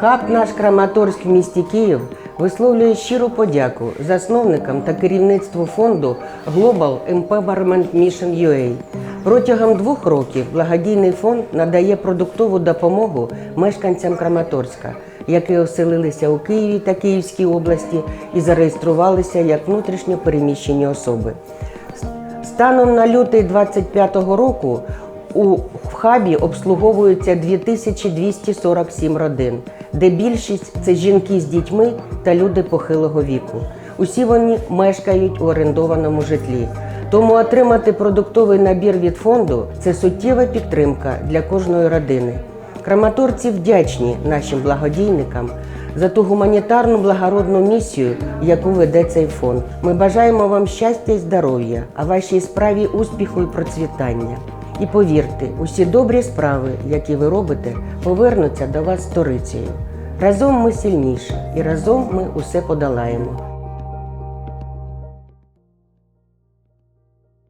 Хаб наш Краматорськ в місті Київ висловлює щиру подяку засновникам та керівництву фонду Global Empowerment Mission UA. Протягом двох років благодійний фонд надає продуктову допомогу мешканцям Краматорська, які оселилися у Києві та Київській області і зареєструвалися як внутрішньо переміщені особи. Станом на лютий 25-го року у хабі обслуговується 2247 родин, де більшість це жінки з дітьми та люди похилого віку. Усі вони мешкають у орендованому житлі. Тому отримати продуктовий набір від фонду це суттєва підтримка для кожної родини. Краматорці вдячні нашим благодійникам за ту гуманітарну благородну місію, яку веде цей фонд. Ми бажаємо вам щастя і здоров'я, а вашій справі успіху і процвітання. І повірте, усі добрі справи, які ви робите, повернуться до вас сторицею. Разом ми сильніші і разом ми усе подолаємо.